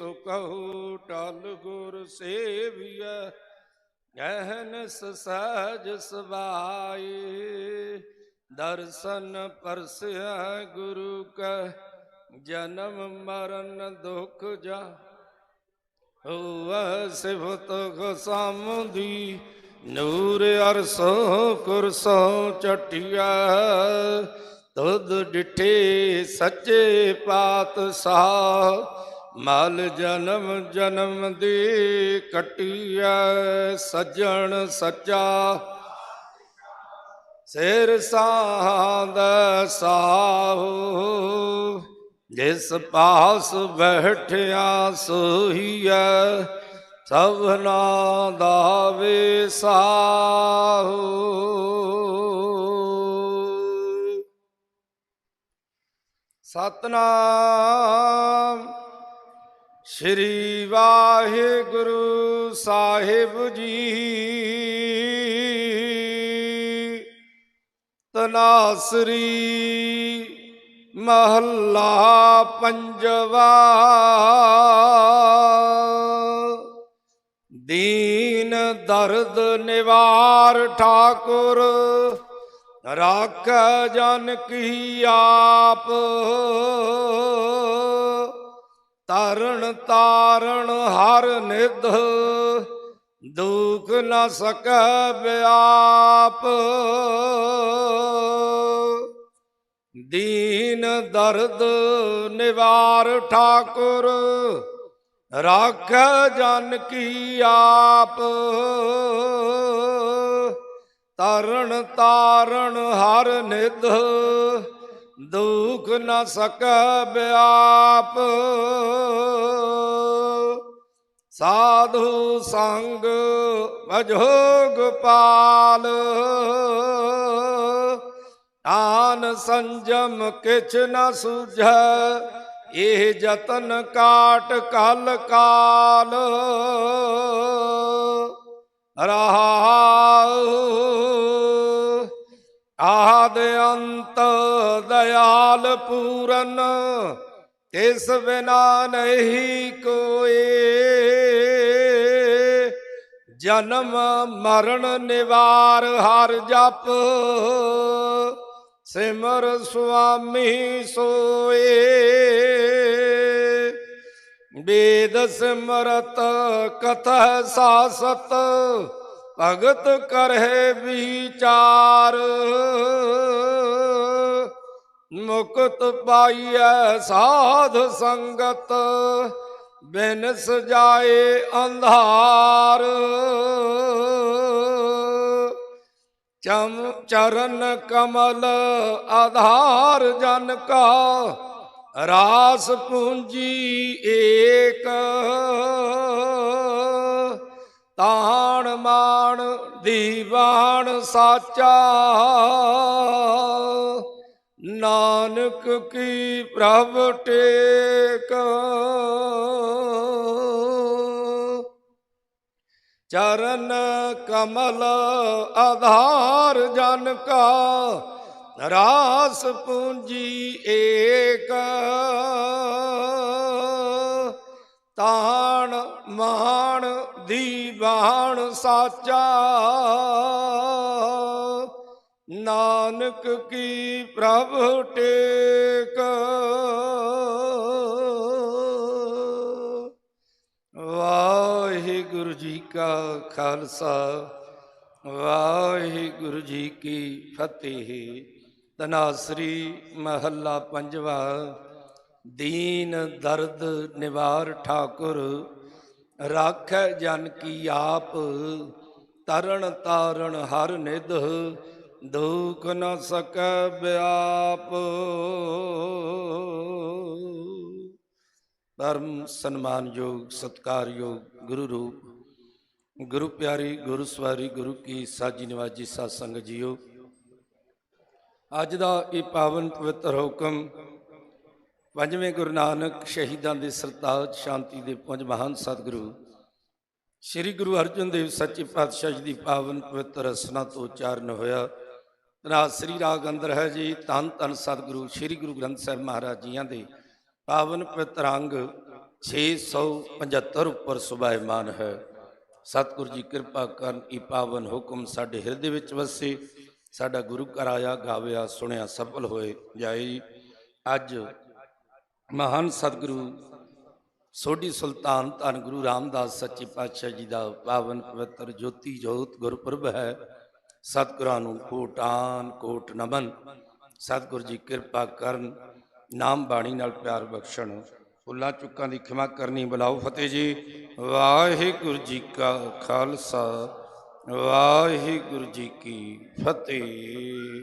ਸੋ ਕਹੂ, ਟਲ ਗੁਰ ਸੇਵੀਐ ਗਹਿਨਸ ਸਹਜ ਸਬਾਈ ਦਰਸ਼ਨ ਪਰਸਿਆ ਗੁਰੂ ਕੈ, ਜਨਮ ਮਰਨ ਦੁਖ ਜਾ ਹੋਵੈ ਸਿਫਤ ਖਸਮਦੀ ਨੂਰ ਅਰਸੋ ਕੁਰਸੋ ਚਟਿਆ ਤੁਧ ਡਿਠੇ ਸੱਚੇ ਪਾਤਸ਼ਾਹ। ਮਲ ਜਨਮ ਜਨਮ ਦੀ ਕਟਿਆ ਸੱਜਣ ਸੱਚਾ। ਸਿਰ ਸਾਧ ਸਾਹੋ, ਜਿਸ ਪਾਸ ਬੈਠਿਆ ਸੋਹੀਐ ਸਭਨਾ ਦਾ ਵਿਸਾਹੋ। ਸਤਨਾਮ ਸ੍ਰੀ ਵਾਹਿਗੁਰੂ ਸਾਹਿਬ ਜੀ। ਤਨਾਸਰੀ ਮਹੱਲਾ ਪੰਜਵਾ। ਦੀਨ ਦਰਦ ਨਿਵਾਰ ਠਾਕੁਰ, ਰਾਖ ਜਨ ਕੀ ਆਪ। ਤਰਨ ਤਾਰਨ ਹਰ ਨਿਧ, ਦੁਖ ਨ ਸਕੈ ਵਿਆਪ। ਦੀਨ ਦਰਦ ਨਿਵਾਰ ਠਾਕੁਰ, ਰਾਖ ਜਨ ਕੀ ਆਪ। ਤਰਨ ਤਾਰਨ ਹਰ ਨਿਧ ਦੁਖ ਨਾ ਸਕੈ ਵਿਆਪ ਸਾਧੂ ਸੰਗ ਭਜੋ ਗੋਪਾਲ। ਆਨ ਸੰਜਮ ਕਿਛ ਨ ਸੁਝੈ, ਇਹ ਜਤਨ ਕਾਟ ਕਲ ਕਾਲ। ਰਹਾਉ ਆਦ ਅੰਤ ਦਇਆਲ ਪੂਰਨ, ਤਿਸ ਬਿਨਾ ਨਹੀਂ ਕੋਏ ਜਨਮ ਮਰਨ ਨਿਵਾਰ ਹਰ ਜਪ, ਸਿਮਰ ਸੁਆਮੀ ਸੋਏ। ਵੇਦ ਸਿਮਰਤ ਕਥਾ ਸਾਸਤ, ਭਗਤ ਕਰਹਿ ਵਿਚਾਰ। ਮੁਕਤ ਪਾਈਐ ਸਾਧ ਸੰਗਤ ਬਿਨ ਸਜਾਏ ਅੰਧਾਰ। ਚਮ ਚਰਨ ਕਮਲ ਆਧਾਰ ਜਨ ਕਾ, ਰਾਸ ਪੂੰਜੀ ਏਕ। ਤਾਣ ਮਾਣ ਦੀਵਾਨ ਸਾਚਾ ਨਾਨਕ ਕੀ ਪ੍ਰਭ ਟੇਕ? ਚਰਨ ਕਮਲ ਆਧਾਰ ਜਨ ਕਾ, ਰਾਸ ਪੂੰਜੀ ਏਕ। ਤਾਣ ਮਾਣ ਦੀਵਾਨ ਸਾਚਾ ਨਾਨਕ ਕੀ ਪ੍ਰਭ ਟੇਕ? ਵਾਹਿਗੁਰੂ ਜੀ ਕਾ ਖਾਲਸਾ, ਵਾਹਿਗੁਰੂ ਜੀ ਕੀ ਫਤਿਹ। ਤਨਾਸਰੀ ਮਹੱਲਾ ਪੰਜਵਾ, ਦੀਨ ਦਰਦ ਨਿਵਾਰ ਠਾਕੁਰ, ਰਾਖੈ ਜਨ ਕੀ ਆਪ, ਤਰਨ ਤਾਰਨ ਹਰ ਨਿਧ। ਦੁਖ ਨ ਸਕੈ ਵਿਆਪ ਧਰਮ ਸਨਮਾਨਯੋਗ, ਸਤਕਾਰਯੋਗ, ਗੁਰੂ ਰੂਪ। ਗੁਰੂ ਪਿਆਰੀ, ਗੁਰੂ ਸਵਾਰੀ, ਗੁਰੂ ਕੀ ਸਾਜੀ ਨਿਵਾਜੀ ਸਾਧ ਸੰਗਤ ਜੀਓ। ਅੱਜ ਦਾ ਇਹ ਪਾਵਨ ਪਵਿੱਤਰ ਹੁਕਮ ਪੰਜਵੇਂ ਗੁਰੂ ਨਾਨਕ ਸ਼ਹੀਦਾਂ ਦੇ ਸਰਤਾਜ ਸ਼ਾਂਤੀ ਦੇ ਪੰਜ ਮਹਾਨ ਸਤਿਗੁਰੂ ਸ੍ਰੀ ਗੁਰੂ ਅਰਜਨ ਦੇਵ ਸੱਚੇ ਪਾਤਸ਼ਾਹ ਜੀ ਦੀ ਪਾਵਨ ਪਵਿੱਤਰ ਰਸਨਾ ਤੋਂ ਉਚਾਰਨ ਹੋਇਆ। ਰਾਗ ਸ੍ਰੀ ਰਾਗ ਅੰਦਰ ਹੈ ਜੀ, ਧੰਨ ਧੰਨ ਸਤਿਗੁਰੂ ਸ੍ਰੀ ਗੁਰੂ ਗ੍ਰੰਥ ਸਾਹਿਬ ਮਹਾਰਾਜ ਜੀਆਂ ਦੇ। ਪਾਵਨ ਪਵਿੱਤਰ ਅੰਗ 675 ਉੱਪਰ ਸੁਭਾਇਮਾਨ ਹੈ। ਸਤਿਗੁਰ ਜੀ ਕਿਰਪਾ ਕਰਨ ਇਹ ਪਾਵਨ ਹੁਕਮ ਸਾਡੇ ਹਿਰਦੇ ਵਿੱਚ ਵਸੇ। ਸਾਡਾ ਗੁਰੂ ਘਰ ਆਇਆ, ਗਾਵਿਆ, ਸੁਣਿਆ, ਸਫਲ ਹੋਏ, ਜਾਏ ਜੀ। ਅੱਜ ਮਹਾਨ ਸਤਿਗੁਰੂ ਸੋਢੀ ਸੁਲਤਾਨ ਧੰਨ ਗੁਰੂ ਰਾਮਦਾਸ ਸੱਚੇ ਪਾਤਸ਼ਾਹ ਜੀ ਦਾ ਪਾਵਨ ਪਵਿੱਤਰ ਜੋਤੀ ਜੋਤ ਗੁਰਪੁਰਬ ਹੈ। ਸਤਿਗੁਰਾਂ ਨੂੰ ਕੋਟਾਨ ਕੋਟ ਨਮਨ। ਸਤਿਗੁਰ ਜੀ ਕਿਰਪਾ ਕਰਨ, ਨਾਮ ਬਾਣੀ ਨਾਲ ਪਿਆਰ ਬਖਸ਼ਣ। ਫੁੱਲਾਂ ਚੁੱਕਾਂ ਦੀ ਖਿਮਾ ਕਰਨੀ ਬੁਲਾਓ ਫਤਿਹ ਜੀ। ਵਾਹਿਗੁਰੂ ਜੀ ਕਾ ਖਾਲਸਾ, ਵਾਹਿਗੁਰੂ ਜੀ ਕੀ ਫਤਿਹ।